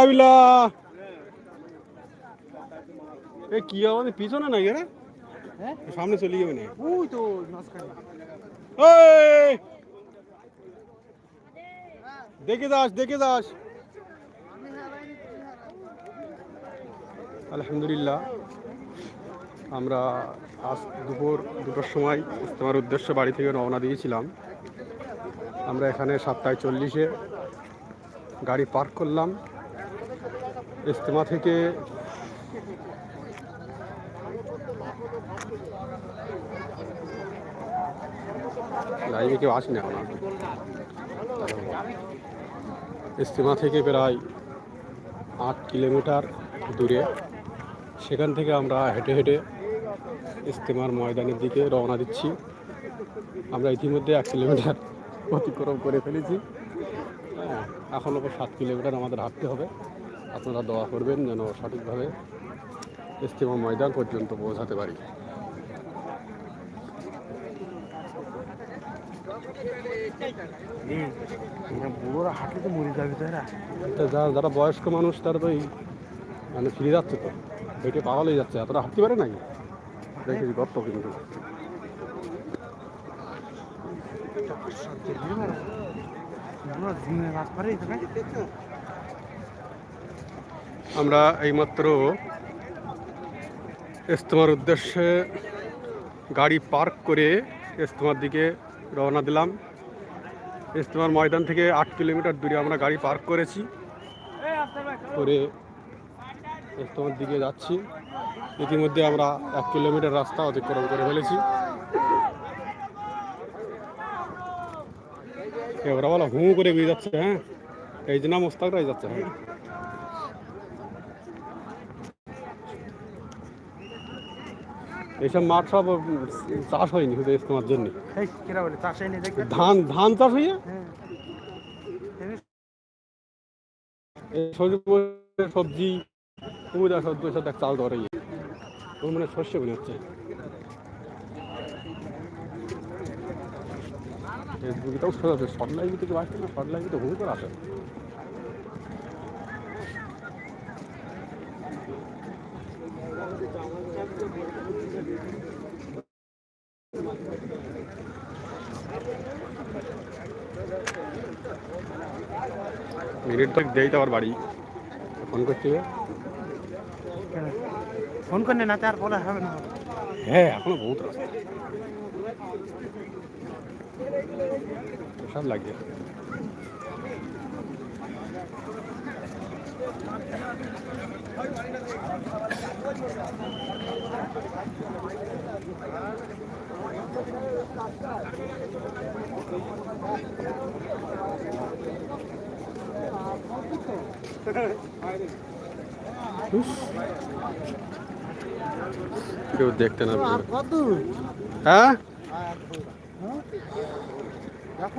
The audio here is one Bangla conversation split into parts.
আবিলা। এ কি আমাদের পিছনে না গেরে হ্যাঁ? সামনে চলে যাবে না ওই তো দেখে যাস দেখে যাস। আলহামদুলিল্লাহ আমরা আজ দুপুর দুটোর সময় ইস্তেমার উদ্দেশ্যে বাড়ি থেকে রওনা দিয়েছিলাম। আমরা এখানে সাতটায় চল্লিশে গাড়ি পার্ক করলাম। ইস্তেমা থেকে লাইভে কেউ আসেনি এখন। ইস্তেমা থেকে প্রায় আট কিলোমিটার দূরে। সেখান থেকে আমরা হেঁটে হেঁটে ইস্তেমার ময়দানের দিকে রওনা দিচ্ছি। আমরা ইতিমধ্যে এক কিলোমিটার অতিক্রম করে ফেলেছি। এখন ওপর সাত কিলোমিটার আমাদের হাঁটতে হবে। আপনারা দোয়া করবেন যেন সঠিকভাবে ইস্তেমা ময়দান পর্যন্ত পৌঁছাতে পারি। যারা বয়স্ক মানুষ, তারা তো এই মানে ফিরে যাচ্ছে তো। হেঁটে পাওয়া হয়ে যাচ্ছে। এতটা হাঁটতে পারে নাকি? দেখেছি গর্ত কিন্তু। আমরা এইমাত্র ইস্তমার উদ্দেশ্যে গাড়ি পার্ক করে ইস্তমার দিকে রওনা দিলাম। ইস্তমার ময়দান থেকে আট কিলোমিটার দূরে আমরা গাড়ি পার্ক করেছি। করে ইস্তমার দিকে যাচ্ছি। ইতিমধ্যে আমরা এক কিলোমিটার রাস্তা অতিক্রম করে ফেলেছি। বলো হু করে বেরিয়ে যাচ্ছে হ্যাঁ? এই যে না মোস্তাকরাই যাচ্ছে হ্যাঁ। এইসব মাঠ সব চাষ হয়নি শুধু ইস্তেমার জন্য। ধান ধান চাষ হয়ে। হ্যাঁ সবজি সবজি সব চাল ধরে। মানে শস্য মনে হচ্ছে ফেসবুকে তাও শোনা যাচ্ছে শর্ট লাইভে থেকে আসছে না শর্ট লাইভে তো ভূমি করে আসে। মিনিট তক দেই তো আবার বাড়ি। ফোন হবে ফোন করে না তার বলা হবে না। হ্যাঁ এখনও বহুত রাস্তা সব লাগে। কেউ দেখতে না। হ্যাঁ?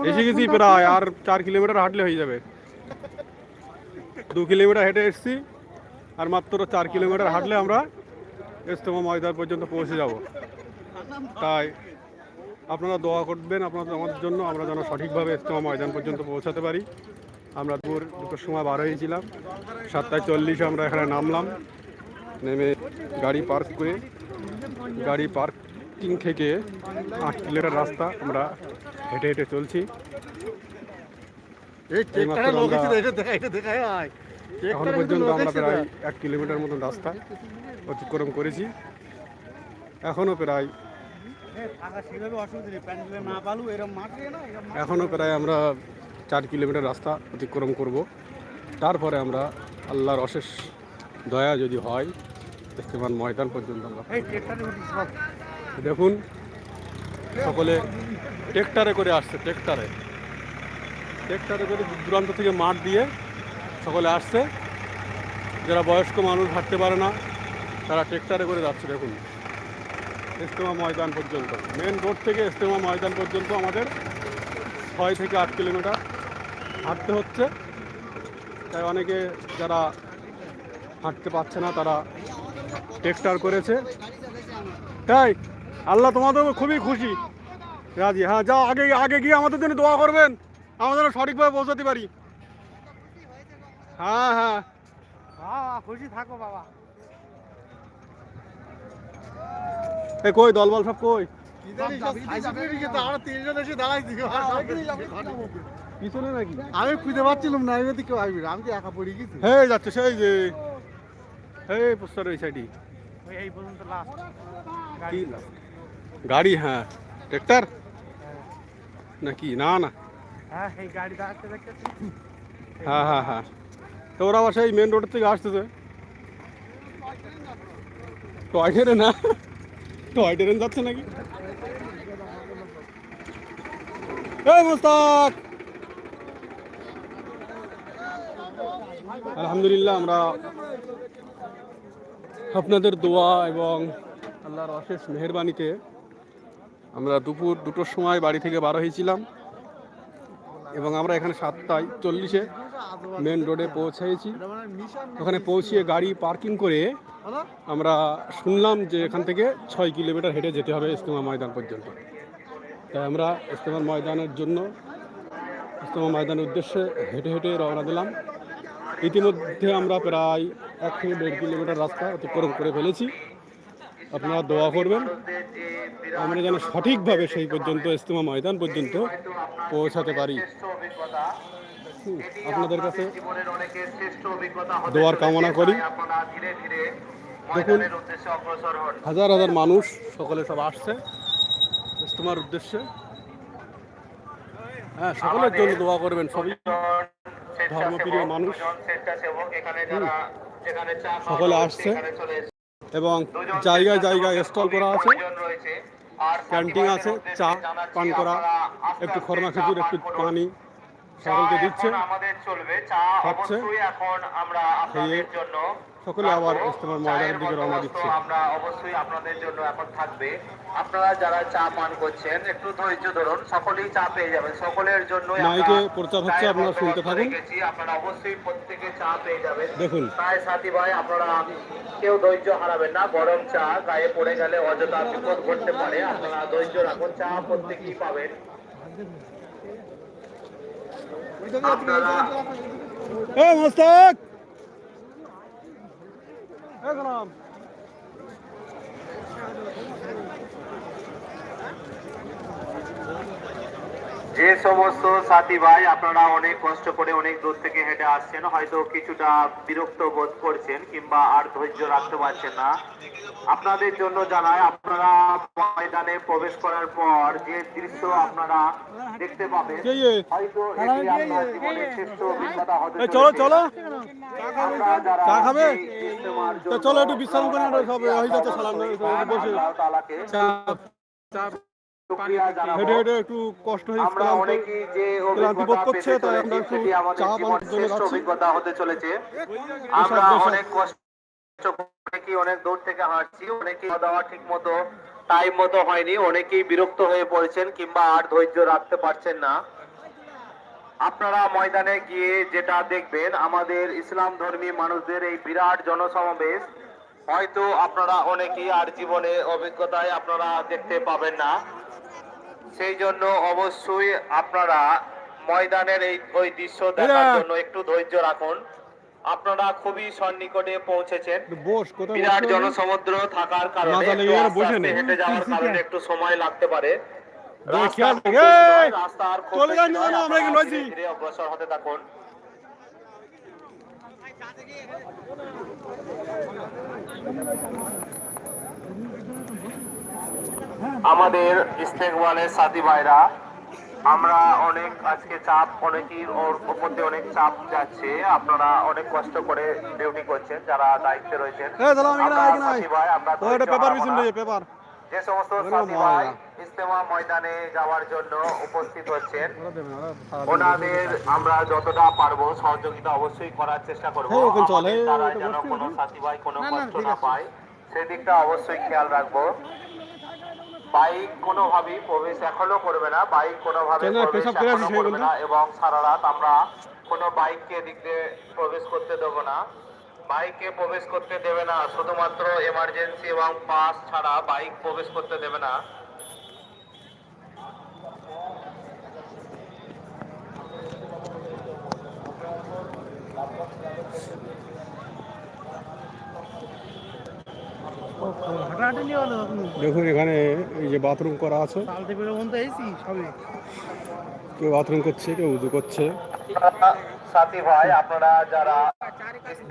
এসে গেছি প্রায় আর চার কিলোমিটার হাঁটলে হয়ে যাবে। দু কিলোমিটার হেঁটে এসেছি আর মাত্র চার কিলোমিটার হাঁটলে আমরা ইস্তমা ময়দান পর্যন্ত পৌঁছে যাব। তাই আপনারা দোয়া করবেন আপনাদের আমাদের জন্য আমরা যেন সঠিকভাবে ইস্তমা ময়দান পর্যন্ত পৌঁছাতে পারি। আমরা দুপুর দুটোর সময় বার হয়েছিলাম। সাতটায় চল্লিশে আমরা এখানে নামলাম। নেমে গাড়ি পার্ক করে গাড়ি পার্কিং থেকে আট কিলোমিটার রাস্তা আমরা হেঁটে হেঁটে চলছি। এখন পর্যন্ত আমরা প্রায় এক কিলোমিটার মতন রাস্তা অতিক্রম করেছি। এখনও প্রায় এখনও প্রায় আমরা চার কিলোমিটার রাস্তা অতিক্রম করব। তারপরে আমরা আল্লাহর অশেষ দয়া যদি হয় ইস্তেমান ময়দান পর্যন্ত আমরা দেখুন সকলে ট্রেক্টারে করে আসছে ট্রেক্টারে ট্রেক্টারে করে দূর দূরান্ত থেকে মাঠ দিয়ে সকলে আসছে। যারা বয়স্ক মানুষ হাঁটতে পারে না, তারা ট্রেক্টারে করে যাচ্ছে, দেখুন। ইস্তেমা ময়দান পর্যন্ত। মেন রোড থেকে ইস্তেমা ময়দান পর্যন্ত আমাদের ছয় থেকে আট কিলোমিটার হাঁটতে হচ্ছে। তাই অনেকে যারা হাঁটতে পারছে না, তারা ট্রেক্টার করেছে। তাই আল্লাহ তোমাদের খুবই খুশি। রাজি হ্যাঁ যাও আগে আগে গিয়ে আমাদের জন্য দোয়া করবেন। আমরা যেন সঠিকভাবে পৌঁছাতে পারি। হ্যাঁ হ্যাঁ। হ্যাঁ খুশি থাকো বাবা। এ কই দলবল সব কই? পিছনে নাকি? আমি খুঁজে পাচ্ছিলাম না আমি কেউ আসবি না। আমি তো একা পড়ে গেছি? হে যাচ্ছে সেই যে। হে পোস্টার ওই সাইডই এই পর্যন্ত লাস্ট কি? গাড়ি হ্যাঁ ট্রেক্টর নাকি না না হ্যাঁ হ্যাঁ হ্যাঁ হ্যাঁ তো ওরা আবার সেই মেন রোডের থেকে আসতেছে টয় ট্রেন না টয় ট্রেন যাচ্ছে নাকি এই মুস্তাক আলহামদুলিল্লাহ আমরা আপনাদের দোয়া এবং আল্লাহর অশেষ মেহরবানিতে আমরা দুপুর দুটোর সময় বাড়ি থেকে বার হয়েছিলাম এবং আমরা এখানে সাতটায় চল্লিশে মেন রোডে পৌঁছেছি। ওখানে পৌঁছিয়ে গাড়ি পার্কিং করে আমরা শুনলাম যে এখান থেকে ছয় কিলোমিটার হেঁটে যেতে হবে ইস্তেমা ময়দান পর্যন্ত। তাই আমরা ইস্তেমার ময়দানের জন্য ইস্তেমা ময়দানের উদ্দেশ্যে হেঁটে হেঁটে রওনা দিলাম। ইতিমধ্যে আমরা প্রায় এক থেকে দেড় কিলোমিটার রাস্তা অতিক্রম করে ফেলেছি। আপনারা দোয়া করবেন। আমরা যেন সঠিকভাবে সেই পর্যন্ত ইস্তেমা ময়দান পর্যন্ত পৌঁছাতে পারি। আপনাদের কাছে দোয়ার কামনা করি। দেখুন, হাজার হাজার মানুষ, সকলে সব আসছে ইস্তেমার উদ্দেশ্যে। হ্যাঁ সকলের জন্য দোয়া করবেন সবই। ধর্মপ্রিয় মানুষ। সকলে আসছে। এবং জায়গায় জায়গায় স্টল করা আছে ক্যান্টিন আছে চা পান করা একটু খরমা খেজুর একটু পানি সকলকে দিচ্ছে খাচ্ছে। আমরা খেয়ে সকলে আবার ইস্তেমার ময়দানের দিকে রওনা দিচ্ছে। আমরা অবশ্যই আপনাদের জন্য এখন থাকবে। আপনারা যারা চা পান করছেন একটু ধৈর্য ধরুন সকলেই চা পেয়ে যাবেন। সকলের জন্য মাইকে প্রচার হচ্ছে, আপনারা শুনতে থাকুন। আপনারা অবশ্যই প্রত্যেকে চা পেয়ে যাবেন। দেখুন। তাই সাথী ভাই আপনারা কেউ ধৈর্য হারাবেন না। গরম চা গায়ে পড়ে গেলে অযথা বিপদ ঘটতে পারে। আপনারা ধৈর্য রাখুন চা প্রত্যেকেই পাবেন। আপনারা এ মোস্তাক! এ যে সমস্ত সাথী ভাই আপনারা অনেক কষ্ট করে অনেক দূর থেকে হেঁটে আসছেন হয়তো কিছুটা বিরক্ত বোধ করছেন কিংবা আর ধৈর্য রাখতে পারছেন না আপনাদের জন্য জানাই আপনারা ময়দানে প্রবেশ করার পর যে দৃশ্য আপনারা দেখতে পাবেন? হয়তো এটি আপনার জীবনের শ্রেষ্ঠ অভিজ্ঞতা হতে চলো চলো চা খাবে? জন্য চলো একটু বিশ্রাম করে হয়ে যাচ্ছে সালাম বসে। চা। হেঁটে হেঁটে একটু কষ্ট হয়ে আমরা ক্লান্ত। অনেকেই যে ক্লান্তি বোধ করছে, তাই আমরা একটু চা জীবন জন্য যাচ্ছি। হতে চলেছে আমরা অনেক কষ্ট অনেকেই অনেক দূর থেকে হাঁটছি অনেকেই দাওয়া ঠিক মতো টাইম মতো হয়নি অনেকেই বিরক্ত হয়ে পড়েছেন কিংবা আর ধৈর্য রাখতে পারছেন না আপনারা ময়দানে গিয়ে যেটা দেখবেন আমাদের ইসলাম ধর্মী মানুষদের এই বিরাট জনসমাবেশ হয়তো আপনারা অনেকেই আর জীবনে অভিজ্ঞতায় আপনারা দেখতে পাবেন না সেই জন্য অবশ্যই আপনারা ময়দানের এই ওই দৃশ্য দেখার জন্য একটু ধৈর্য রাখুন। আপনারা খুবই সন্নিকটে পৌঁছেছেন। বিরাট জনসমুদ্র থাকার কারণে। হেঁটে যাওয়ার কারণে একটু সময় লাগতে পারে। দেখ, রাস্তা খেয়াল খুব আমাদের ইস্তেকবালের সাথী ভাইরা আমরা অনেক আজকে চাপ অনেকই ওর উপর দিয়ে অনেক চাপ যাচ্ছে। আপনারা অনেক কষ্ট করে ডিউটি করছেন যারা দায়িত্বে রয়েছেন। সাথী ভাই আমরা পেপার যে সমস্ত সাথী ভাই ইস্তেমা ময়দানে যাওয়ার জন্য উপস্থিত হচ্ছেন ওনাদের আমরা যতটা পারব সহযোগিতা অবশ্যই করার চেষ্টা করব। আমাদের হ্যাঁ, যেন কোনো সাথী ভাই কোনো কষ্ট না পায় সেদিকটা অবশ্যই খেয়াল রাখব। বাইক কোনোভাবেই প্রবেশ এখনও করবে না বাইক কোনোভাবে প্রবেশ এখনও করবে না এবং সারা রাত আমরা কোনো বাইককে এদিক দিয়ে প্রবেশ করতে দেবো না। বাইকে প্রবেশ করতে দেবে না শুধুমাত্র এমার্জেন্সি এবং পাস ছাড়া বাইক প্রবেশ করতে দেবে না। হলো দেখুন এখানে এই যে বাথরুম করা আছে। কেউ বাথরুম করছে কেউ উজু করছে। সাথী ভাই আপনারা যারা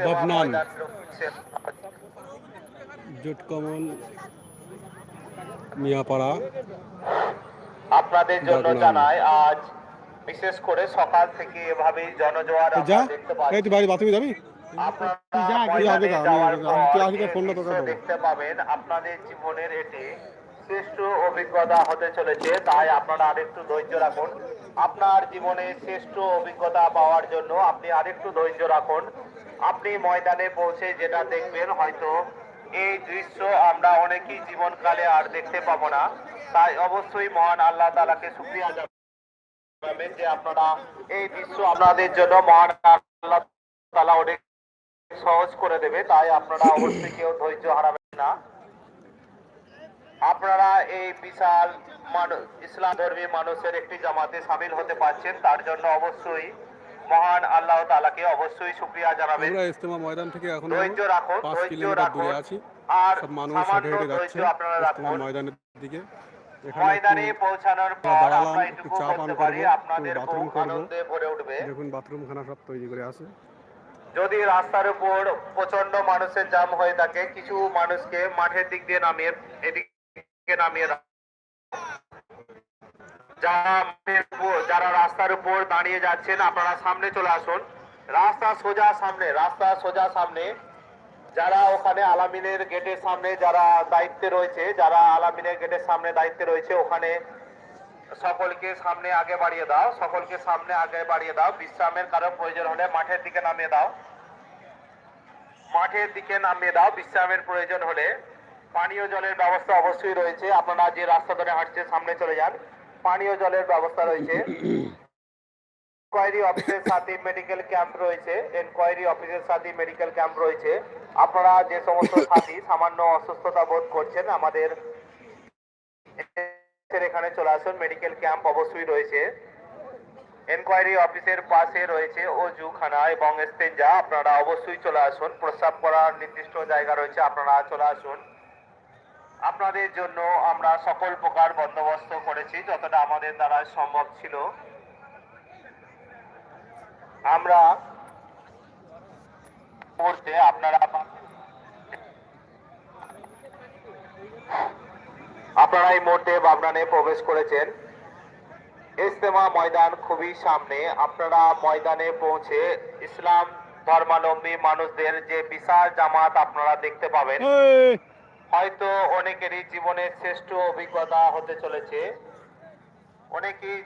বদনাম। রয়েছেন, জুটকমল মিয়াপাড়া। আপনাদের জন্য। জানাই আজ বিশেষ করে সকাল থেকে এভাবেই জনজোয়ার দেখতে পাচ্ছি বাড়ি বাথরুমে যাবি? দেখতে পাবেন আপনাদের জীবনের এটি শ্রেষ্ঠ অভিজ্ঞতা হতে চলেছে। তাই আপনারা আরেকটু ধৈর্য রাখুন। আপনার জীবনে শ্রেষ্ঠ অভিজ্ঞতা পাওয়ার জন্য আপনি আরেকটু ধৈর্য রাখুন। আপনি ময়দানে পৌঁছে যেটা দেখবেন হয়তো এই দৃশ্য আমরা অনেকেই জীবনকালে আর দেখতে পাবো না। তাই অবশ্যই মহান আল্লাহ তালাকে শুক্রিয়া জানাবেন যে আপনারা এই দৃশ্য আপনাদের জন্য মহান আল্লাহ তালা অনেক সহজ করে দেবে তাই আপনারা অবশ্যই কেউ ধৈর্য হারাবেন না। আপনারা এই বিশাল ইসলাম ধর্মী মানুষের একটি জামাতে সামিল হতে পারছেন তার জন্য অবশ্যই মহান আল্লাহ তালাকে অবশ্যই শুক্রিয়া জানাবেন। আমরা ইস্তেমা ময়দান থেকে এখনও ধৈর্য রাখুন ধৈর্য রাখুন। আর সামান্য ধৈর্য আপনারা রাখুন। ময়দানের দিকে। ময়দানে পৌঁছানোর পর আমরা একটু এটুকু চা পান বলতে পারি আপনাদের বাথরুম আনন্দে ভরে উঠবে। দেখুন বাথরুম খানা সব তৈরি করে আছে। যদি রাস্তার উপর প্রচণ্ড মানুষের জাম হয়ে থাকে, কিছু মানুষকে মাঠের দিক দিয়ে নামিয়ে, এদিকে নামিয়ে যারা যারা রাস্তার উপর দাঁড়িয়ে যাচ্ছেন, আপনারা সামনে চলে আসুন। রাস্তা সোজা সামনে, রাস্তা সোজা সামনে। যারা ওখানে আলামিনের গেটের সামনে যারা দায়িত্বে রয়েছে, যারা আলামিনের গেটের সামনে দায়িত্বে রয়েছে, ওখানে সকলকে সামনে আগে বাড়িয়ে দাও, সকলকে সামনে আগে বাড়িয়ে দাও। বিশ্রামের কারও প্রয়োজন হলে মাঠের দিকে নামিয়ে দাও। মাঠের দিকে নামিয়ে দাও, বিশ্রামের প্রয়োজন হলে। পানীয় জলের ব্যবস্থা অবশ্যই রয়েছে। আপনারা যে রাস্তা ধরে হাঁটছে, সামনে চলে যান। পানীয় জলের ব্যবস্থা রয়েছে। এনকোয়ারি অফিসের সাথে মেডিকেল ক্যাম্প রয়েছে। এনকোয়ারি অফিসের সাথে মেডিকেল ক্যাম্প রয়েছে। আপনারা যে সমস্ত সাথী সামান্য অসুস্থতা বোধ করছেন, আমাদের এখানে চলে আসুন। মেডিকেল ক্যাম্প অবশ্যই রয়েছে। এনকোয়ারি অফিসের পাশে রয়েছে অজুখানা এবং স্টেঞ্জা আপনারা অবশ্যই চলে আসুন। প্রস্রাব করার নির্দিষ্ট জায়গা রয়েছে, আপনারা চলে আসুন। আপনাদের জন্য আমরা সকল প্রকার বন্দোবস্ত করেছি, যতটা আমাদের দ্বারা সম্ভব ছিল। আমরা আপনারা আপনারা এই মুহূর্তে বাবরানে প্রবেশ করেছেন। ইস্তেমা ময়দান খুবই সামনে। আপনারা ময়দানে পৌঁছে ইসলাম ধর্মাবলম্বী মানুষদের যে বিশাল জামাত আপনারা দেখতে পাবেন। হয়তো অনেকেরই জীবনের শ্রেষ্ঠ অভিজ্ঞতা হতে চলেছে। অনেকেই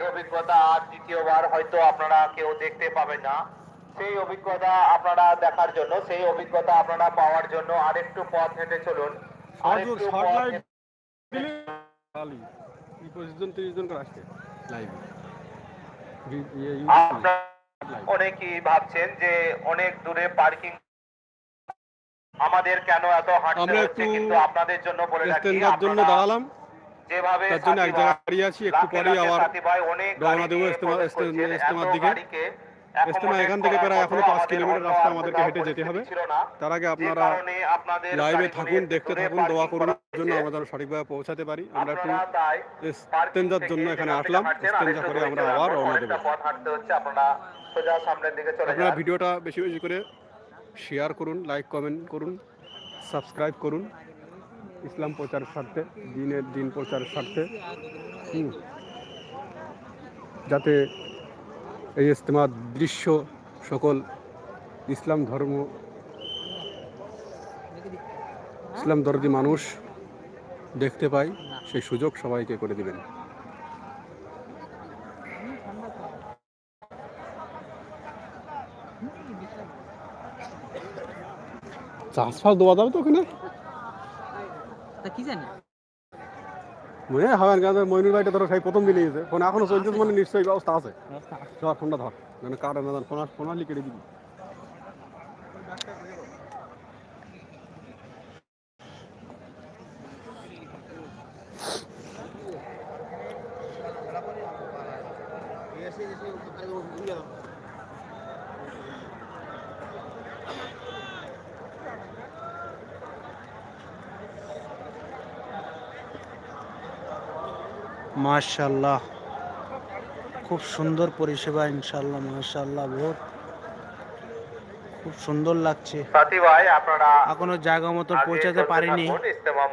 অভিজ্ঞতা আর দ্বিতীয়বার হয়তো আপনারা কেউ দেখতে পাবেন না। সেই অভিজ্ঞতা আপনারা দেখার জন্য সেই অভিজ্ঞতা আপনারা পাওয়ার জন্য আরেকটু পথ হেঁটে চলুন। আরেকটু শর্ট লাইট দিলে খালি। পঁচিশ জন তিরিশ জন করে আসছে লাইভে অনেকেই ভাবছেন যে অনেক দূরে পার্কিং আমাদের কেন এত হাঁটতে হচ্ছে? কিন্তু আপনাদের জন্য বলে রাখি জন্য দাঁড়ালাম। যেভাবে তার জন্য এক জায়গায় দাঁড়িয়ে আছি একটু পরেই আবার রওনা দেবো। ইস্তেমার দিকে। Accommodate এখান থেকে প্রায় এখনও পাঁচ কিলোমিটার রাস্তা আমাদেরকে হেঁটে যেতে হবে। তার আগে আপনারা লাইভে থাকুন দেখতে থাকুন দোয়া করুন জন্য। আমরা যেন সঠিকভাবে পৌঁছাতে পারি। আমরা একটু স্টেঞ্জার জন্য এখানে আসলাম। হাঁটছেন, করে আমরা আবার রওনা দেবো আপনারা ভিডিওটা বেশি বেশি করে শেয়ার করুন লাইক কমেন্ট করুন সাবস্ক্রাইব করুন। ইসলাম প্রচারের স্বার্থে দিনের দিন প্রচারের স্বার্থে। যাতে এই ইস্তেমার দৃশ্য সকল ইসলাম ধর্ম, ইসলাম দর্দি মানুষ দেখতে পায়, সেই সুযোগ সবাইকে করে দিবেন। চাষ ফাস দেওয়া যাবে তো ওখানে? কি জানি? মনে হাওয়ার গাছে ময়ূর বাড়িটা ধরো সেই প্রথম দিনে গেছে ফোন এখনও চলছে মানে নিশ্চয়ই ব্যবস্থা আছে। ধর ফোনটা ধর। মানে কার না ফোন ফোন লিখে দিবি। মাশাল্লাহ খুব সুন্দর পরিষেবা ইনশাল্লাহ মাশাল্লাহ বহুত। খুব সুন্দর লাগছে। এখনও জায়গা মতো পৌঁছাতে পারিনি।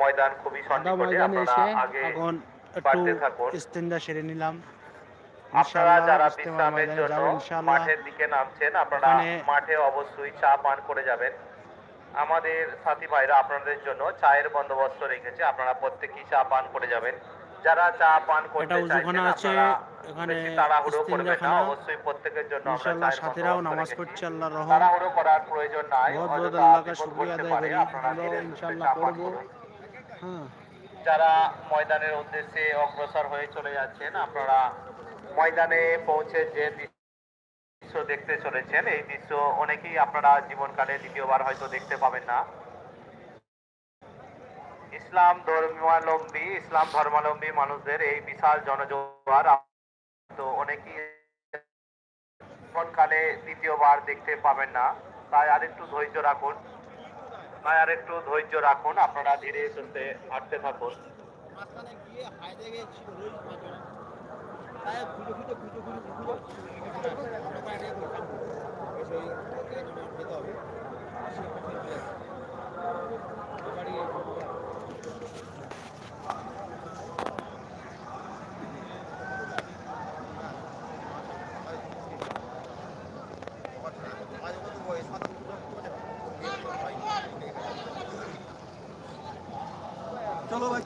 ময়দান এসে এখন একটু। ইস্তেঞ্জা সেরে নিলাম। আপনারা যারা বিশ্রামের জন্য মাঠের দিকে নামছেন আপনারা মাঠে অবশ্যই চা পান করে যাবেন। আমাদের সাথী ভাইরা আপনাদের জন্য চায়ের বন্দোবস্ত রেখেছে আপনারা প্রত্যেকেই চা পান করে যাবেন। যারা চা পান করতে চাইছেন আছে, এখানে তাড়াহুড়ো করবেন না অবশ্যই প্রত্যেকের জন্য ইনশাআল্লাহ সাথীরাও নামাজ পড়ছে আল্লাহর রহম। তাড়াহুড়ো করার প্রয়োজন নাই বহুত বহুত আল্লাহকে শুকরিয়া আদায় করি। আপনারা আমরাও ধীরে সুস্থে ইনশাআল্লাহ চা পান পড়ব করুন। হ্যাঁ। যারা ময়দানের উদ্দেশ্যে অগ্রসর হয়ে চলে যাচ্ছেন আপনারা ময়দানে পৌঁছে যে দৃশ্য দেখতে চলেছেন এই দৃশ্য অনেকেই আপনারা জীবনকালে দ্বিতীয়বার হয়তো দেখতে পাবেন না। ইসলাম ধর্মাবলম্বী ইসলাম ধর্মাবলম্বী মানুষদের এই বিশাল জনজোয়ার তো অনেকেই জীবনকালে দ্বিতীয়বার দেখতে পাবেন না তাই আরেকটু ধৈর্য রাখুন তাই আরেকটু ধৈর্য রাখুন আপনারা ধীরে সুস্থে হাঁটতে থাকুন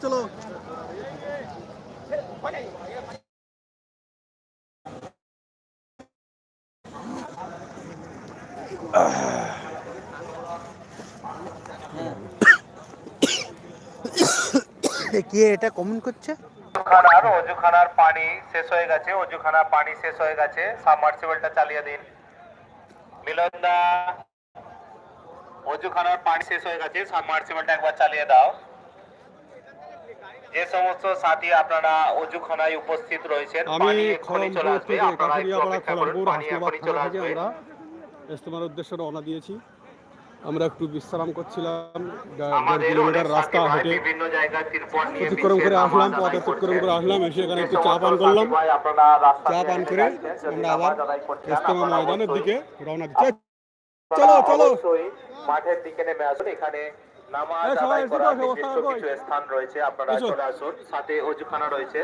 চলো। কি এটা কমেন্ট করছে? অজুখানার অজুখানার পানি শেষ হয়ে গেছে অজুখানার পানি শেষ হয়ে গেছে সাবমার্সিবলটা চালিয়ে দিন। মিলনদা অজুখানার পানি শেষ হয়ে গেছে সাবমার্সিবলটা একবার চালিয়ে দাও। যে সমস্ত সাথী আপনারা অজুখানায় উপস্থিত রয়েছেন। আমি আসবে। থেকে আপনারা কাকুরিয়াপাড়া হাসনাবাদ এখনই থানা থেকে আমরা ইস্তেমার উদ্দেশ্যে রওনা দিয়েছি। আমরা একটু বিশ্রাম করছিলাম। দেড় কিলোমিটার রাস্তা হেঁটে। অতিক্রম করে আসলাম পথ অতিক্রম করে আসলাম এসে এখানে একটু চা পান করলাম। আপনারা রাস্তা চা পান করে আমরা আবার ইস্তেমা ময়দানের দিকে রওনা দিচ্ছি। চলো চলো। মাঠের দিকে নেমে আসুন। এখানে নামাজ আদায় করার নির্দিষ্ট কিছু স্থান রয়েছে আপনারা চলে আসুন। সাথে অজুখানা রয়েছে।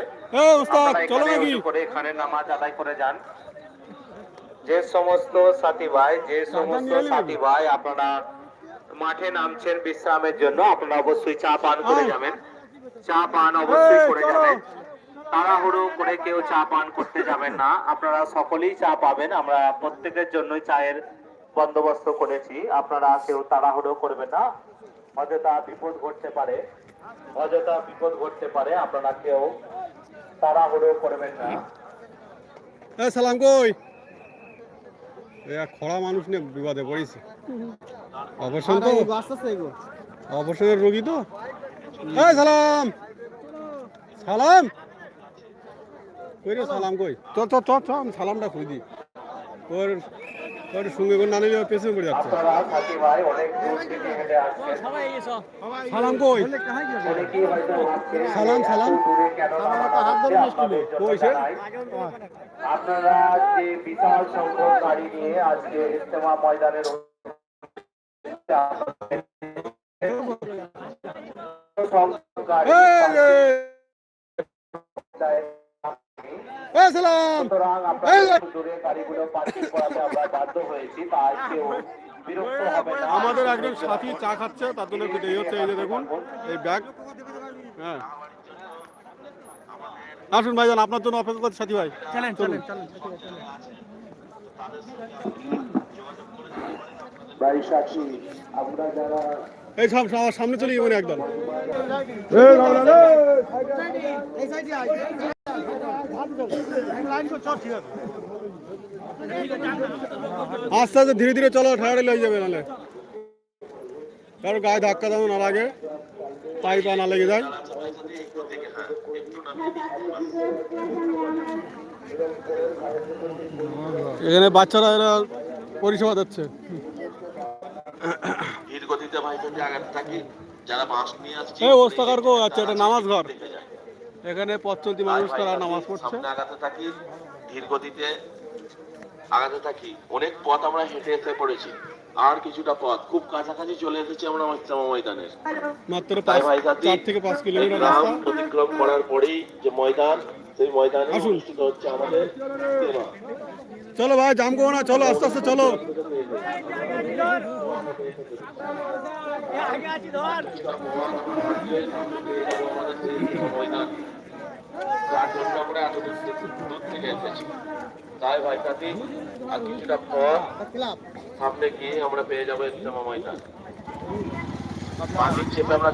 আপনারা এখানে নাকি? করে এখানে নামাজ আদায় করে যান। যে সমস্ত সাথী ভাই যে সমস্ত সাথী ভাই আপনারা মাঠে নামছেন বিশ্রামের জন্য আপনারা অবশ্যই চা পান করে যাবেন। চা পান অবশ্যই করে যাবেন। তাড়াহুড়ো করে কেউ চা পান করতে যাবেন না। আপনারা সকলেই চা পাবেন। আমরা প্রত্যেকের জন্যই চায়ের বন্দোবস্ত করেছি। আপনারা কেউ তাড়াহুড়ো করবেন না। অযথা বিপদ ঘটতে পারে। অযথা বিপদ ঘটতে পারে। আপনারা কেউ তাড়াহুড়ো করবেন না। সালাম কই? খরা মানুষ নিয়ে বিবাদে পড়েছে। অবসর তো? অবসরের রোগী তো? সালাম! সালাম! কই রে সালাম কই? চ চ সালামটা খুঁজি তোর তোর সঙ্গে করে না নিলে পেছনে পড়ে যাচ্ছে। সালাম কই? সালাম, সালাম। আপনারা যে বিশাল সংখ্যক গাড়ি নিয়ে আজকে ইজতেমা ময়দানের সংখ্যক গাড়ি সালাম আমাদের একজন সাথী চা খাচ্ছে তার জন্য একটু দেরি হচ্ছে এই যে দেখুন এই ব্যাগ। হ্যাঁ। আসুন ভাইজান আপনার জন্য অপেক্ষা করছে সাথী ভাই। চলেন চলেন। চলেন বাড়ির সাক্ষী আমরা যারা এই সব আমার সামনে চলে যাবেন একদম আস্তে আস্তে ধীরে ধীরে চলো ঠাড়ে লেগে যাবে নাহলে কারও গায়ে ধাক্কা যেন না লাগে পাই পা না লেগে যায়। এখানে বাচ্চারা এরা পরিষেবা দিচ্ছে। ধীর গতিতে ভাই যদি আগাতে থাকি যারা বাঁশ নিয়ে আসছে এই ওস্তাকার কো আচ্ছা এটা নামাজ ঘর। এখানে পথ চলতি মানুষ তারা নামাজ পড়ছে। সামনে আগাতে থাকি ধীর গতিতে আগাতে থাকি। অনেক পথ আমরা হেঁটে এসে পড়েছি। আর কিছুটা পথ। খুব কাছাকাছি চলে এসেছি আমরা ইস্তেমা ময়দানের মাত্র চার থেকে পাঁচ কিলোমিটার রাস্তা। অতিক্রম করার পরেই যে ময়দান সেই ময়দানে অনুষ্ঠিত হচ্ছে আমাদের। চলো ভাই, জাম করো না, চলো, আস্তে আস্তে চলো। ভাই আর কিছুটা সামনে গিয়ে আমরা পেয়ে যাব ইস্তেমা চেপে আমরা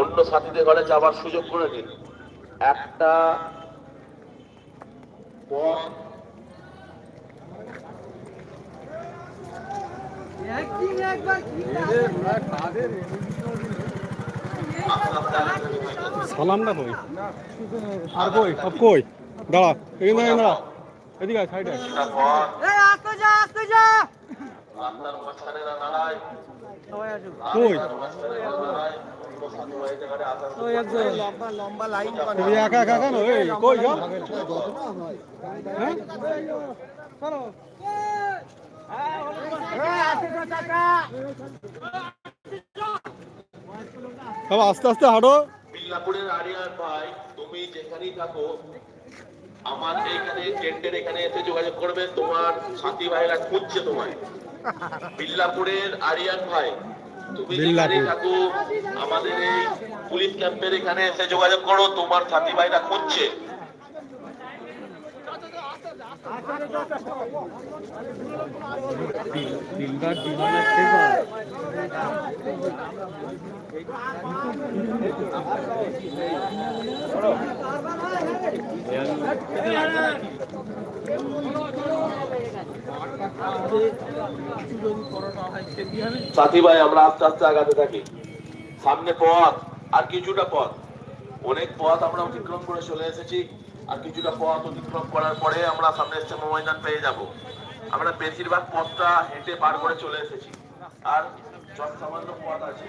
অন্য সাথীদের ঘরে যাবার সুযোগ করে দিন একটা ভাই জাতি। সালামটা কই? আর কই? সব কই? দাঁড়া এখানে দাঁড়া দাঁড়া। এদিকে সাইডে এই আস্তে যা আস্তে না কই? হ্যাঁ? আস্তে আস্তে হাঁটো। বিল্লাপুরের আরিয়ান ভাই, তুমি যেখানেই থাকো, আমার এইখানে টেন্টের এখানে এসে যোগাযোগ করবে, তোমার সাথী ভাইরা খুঁজছে তোমায়। বিল্লাপুরের আরিয়ান ভাই আমাদের এই পুলিশ ক্যাম্পের এখানে এসে যোগাযোগ করো তোমার সাথী ভাইরা খুঁজছে সাথী ভাই আমরা আস্তে আস্তে আগাতে থাকি। সামনে পথ, আর কিছুটা পথ। অনেক পথ আমরা অতিক্রম করে চলে এসেছি, আর কিছুটা পথ অতিক্রম করার পরে আমরা সামনে ইস্তেমা ময়দান পেয়ে যাব। আমরা বেশিরভাগ পথটা হেঁটে পার করে চলে এসেছি, আর সামান্য পথ আছে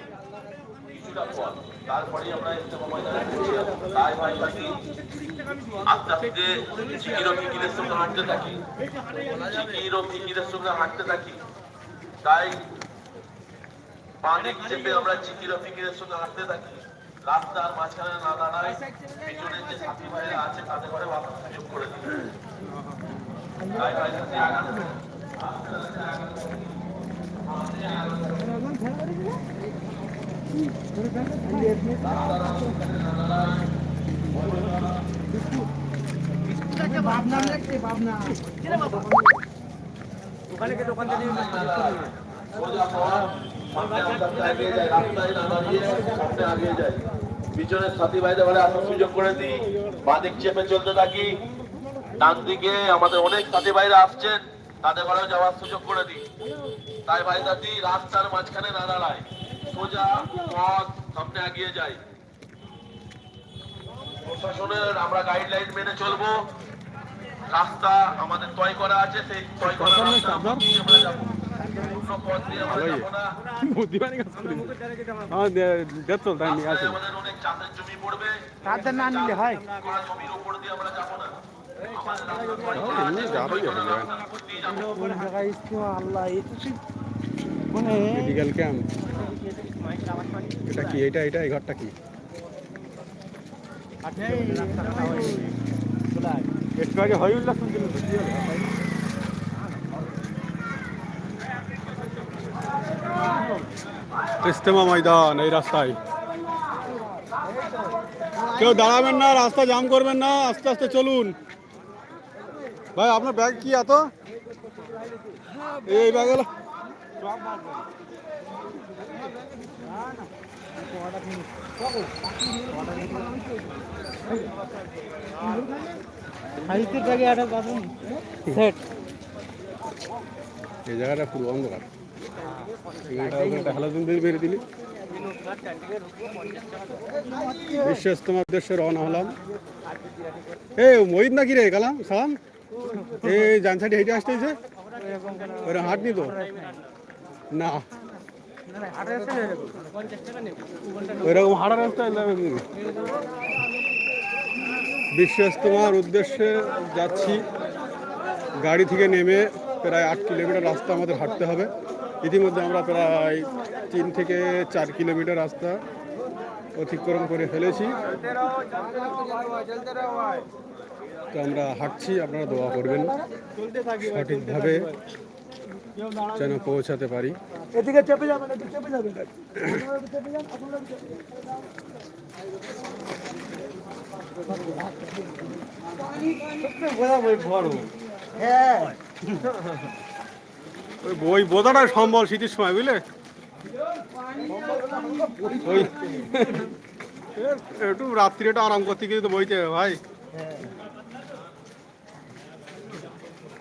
কিছুটা ফিকিরের সঙ্গে হাঁটতে থাকি। রাস্তার মাঝখানে না দাঁড়ায় পিছনে যে সাথী ভাইরা আছে, তাদের ঘরে বাসার সুযোগ করে দিই পিছনের সাথী ভাইদের ঘরে আসার সুযোগ করে দিই বাদিক চেপে চলতে থাকি ডান দিকে আমাদের অনেক সাথী ভাইরা আসছেন তাদের ঘরেও যাওয়ার সুযোগ করে দিই তাই ভাই দাদি রাস্তার মাঝখানে না দাঁড়ায় সোজা পথ সামনে এগিয়ে যাই। প্রশাসনের আমরা গাইডলাইন মেনে চলবো। রাস্তা আমাদের তয় করা আছে সেই তয় করা রাস্তা আমরা যাব। অন্য পথ দিয়ে আমরা ভালোই। যাব না। হ্যাঁ নিলে হয়। আল্লাহ এই তো ঠিক মেডিকেল ক্যাম্প এটা কি? এটা এটা এই ঘরটা কি? একটু আগে হয় উল্লাস হলো? ইস্তেমা ময়দান এই রাস্তায়। কেউ দাঁড়াবেন না রাস্তা জাম করবেন না আস্তে আস্তে চলুন। ভাই আপনার ব্যাগ কি এত? এই ব্যাগ এই জায়গাটা পুরো অন্ধকার। হ্যালোজেন দিয়ে দিলি। বিশ্ব ইস্তমার উদ্দেশ্যে রওনা হলাম। এ মহিদ নাকি রে, কালাম, সালাম? এই জান সাইডে হেঁটে আসতেছে। ওরা হাঁটনি তো। না। না হাটের রাস্তা হয়ে যাবে ওইরকম হাঁটার রাস্তা এলাম বিশ্ব উদ্দেশ্যে যাচ্ছি। গাড়ি থেকে নেমে প্রায় আট কিলোমিটার রাস্তা আমাদের হাঁটতে হবে। ইতিমধ্যে আমরা প্রায় তিন থেকে চার কিলোমিটার রাস্তা অতিক্রম করে ফেলেছি। তো আমরা হাঁটছি আপনারা দোয়া করবেন। সঠিকভাবে যেন পৌঁছাতে পারি। এদিকে চেপে যাবেন চেপে যাবেন। চেপে যান আপনারা বড় বই বোঝাটা সম্ভব শীতের সময় বুঝলে? ওই একটু রাত্রিটা আরাম করতে গিয়ে তো বইতে ভাই।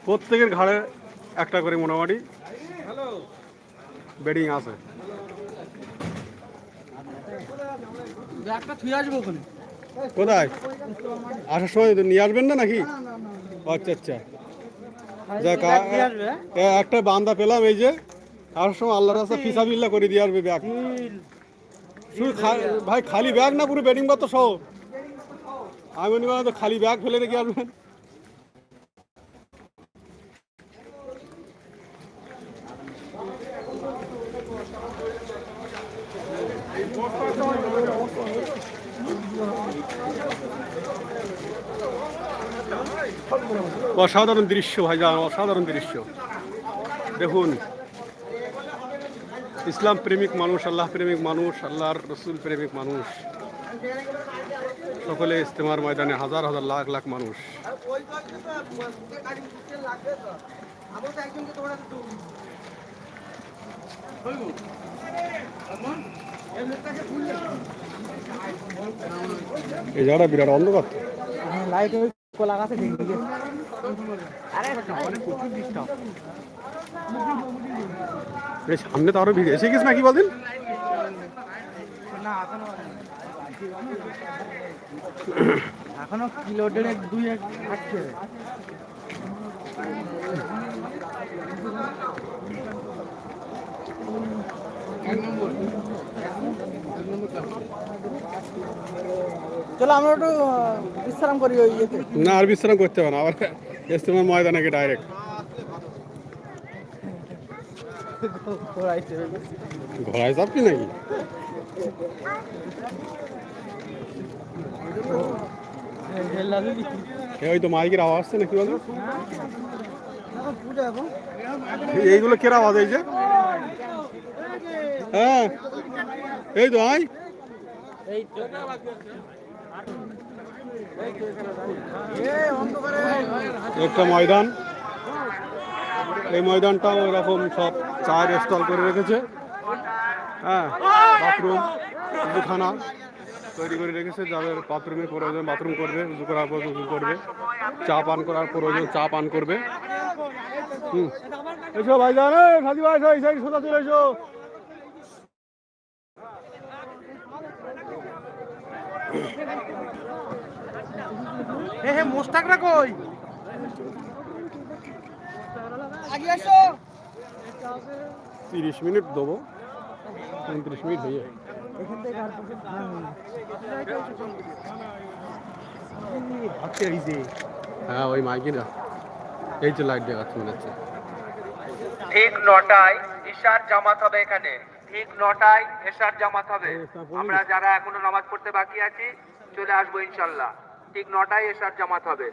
প্রত্যেকের ঘাড়ে একটা করে মোটামুটি। বেডিং আছে। কোথায়? আসার সময় নিয়ে আসবেন না নাকি? আচ্ছা আচ্ছা। যাক একটা বান্দা পেলাম এই যে। আসার সময় আল্লাহ রাস্তা ফিসাবিল্লা করে দিয়ে আসবে ব্যাগ। শুধু ভাই খালি ব্যাগ না পুরো বেডিং পত্র সহ আমি মনে তো খালি ব্যাগ ফেলে রেখে আসবেন। অসাধারণ দৃশ্য, ভাইজান, অসাধারণ দৃশ্য। দেখুন, ইসলাম প্রেমিক মানুষ, আল্লাহ প্রেমিক মানুষ, আল্লাহর রসুল প্রেমিক মানুষ। সকলে ইস্তেমার ময়দানে হাজার হাজার লাখ লাখ মানুষ। এই জায়গাটা বিরাট অন্ধকার। লাইট ওই কোলা গাছে এই সামনে তো আরও ভিড়। এসে গেছে নাকি বলদিন? না এখনও কিলো দেড়েক দুই এক হাঁটছে। চলো আমরা একটু বিশ্রাম করি ওই ইয়েতে। না আর বিশ্রাম করতে হবে না। আবার ইস্তেমার ময়দানে গিয়ে ডাইরেক্ট ঘোড়ায় চাপবি নাকি? ওই তো মাইকের আওয়াজ আসছে নাকি এখন এই- এইগুলো কেরা আওয়াজ এই যে? হ্যাঁ। এই তো, আয়। একটা ময়দান। এই ময়দানটাও এরকম সব চায়ের স্টল করে রেখেছে। হ্যাঁ বাথরুম উজুখানা তৈরি করে রেখেছে। যাদের বাথরুমের প্রয়োজন, বাথরুম করবে, উজু করার পর উজু করবে। চা পান করার প্রয়োজন, চা পান করবে। হুম। এসো ভাই জান সাজি ভাই সোজা চলে এসো। হে হে মোস্তাকরা কই? আগে আসো। তিরিশ মিনিট দেবো। উনত্রিশ মিনিট হয়ে হ্যাঁ ওই মাইকিরা এই যে লাইট দেখাচ্ছে মনে হচ্ছে। ঠিক নটায় ঈশার জামাত হবে এখানে। ঠিক নটায় এশার জামাত হবে। আমরা যারা এখনও নামাজ পড়তে বাকি আছি চলে আসব ইনশাল্লাহ। ঠিক নটায় এশার জামাত হবে।